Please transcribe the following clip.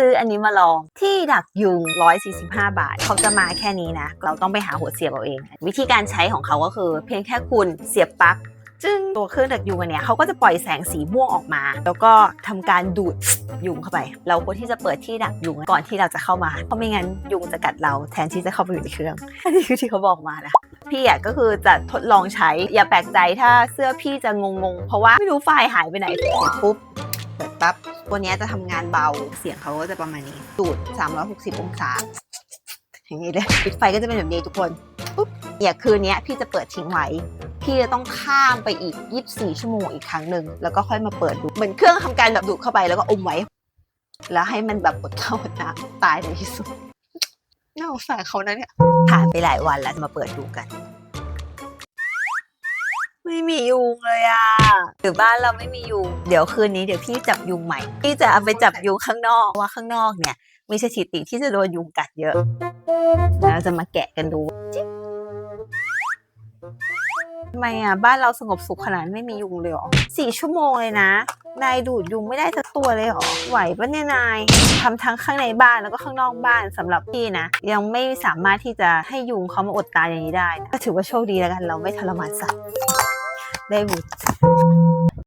ซื้ออันนี้มาลองที่ดักยุง 145 บาท เขาจะมาแค่นี้นะ เราต้องไปหาหัวเสียบเอาเอง วิธีการใช้ของเขาก็คือ เพียงแค่คุณเสียบปลั๊กจึงตัวเครื่องดักยุงอันเนี้ยเขาก็จะปล่อยแสงสีม่วงออกมา แล้วก็ทำการดูดยุงเข้าไป เราควรที่จะเปิดที่ดักยุงก่อนที่เราจะเข้ามา เพราะไม่งั้นยุงจะกัดเราแทนที่จะเข้าไปอยู่ในเครื่องอันนี้คือที่เขาบอกมานะพี่อะก็คือจะทดลองใช้อย่าแปลกใจถ้าเสื้อพี่จะงงๆ เพราะว่าไม่รู้ไฟล์หายไปไหนปุ๊บเปิดปั๊บ ตัวนี้จะทำงานเบาเสียงเขาก็จะประมาณนี้ดูด360 องศาอย่างนี้เลยปิดไฟก็จะเป็นแบบนี้ทุกคนปุ๊บอย่าคืนนี้พี่จะเปิดทิ้งไว้พี่จะต้องข้ามไปอีก 24 ชั่วโมงอีกครั้งหนึ่งแล้วก็ค่อยมาเปิดดูเหมือนเครื่องทำการแบบดูดเข้าไปแล้วก็อมไว้ แล้วให้มันแบบอดข้าวอดน้ำตายในที่สุดน่าสงสารเขานะเนี่ยผ่านไปหลายวันแล้วจะมาเปิดดูกัน ไม่มียุงเลยอะหรือบ้านเราไม่มียุง เดี๋ยวคืนนี้เดี๋ยวพี่จับยุงใหม่ พี่จะเอาไปจับยุงข้างนอกเพราะว่าข้างนอกเนี่ย มีสถิติที่จะโดนยุงกัดเยอะแล้วเราจะมาแกะกันดูทำไมอะบ้านเราสงบสุขขนาดไม่มียุงเลยเหรอสี่ชั่วโมงเลยนะนายดูดยุงไม่ได้สักตัวเลยเหรอไหวปะเนี่ยนายทำทั้งข้างในบ้านแล้วก็ข้างนอกบ้านสำหรับพี่นะ ยังไม่สามารถที่จะให้ยุงเขามาอดตายอย่างนี้ได้นะก็ถือว่าโชคดีแล้วกันเราไม่ทรมานสัตว์ ได้บุญ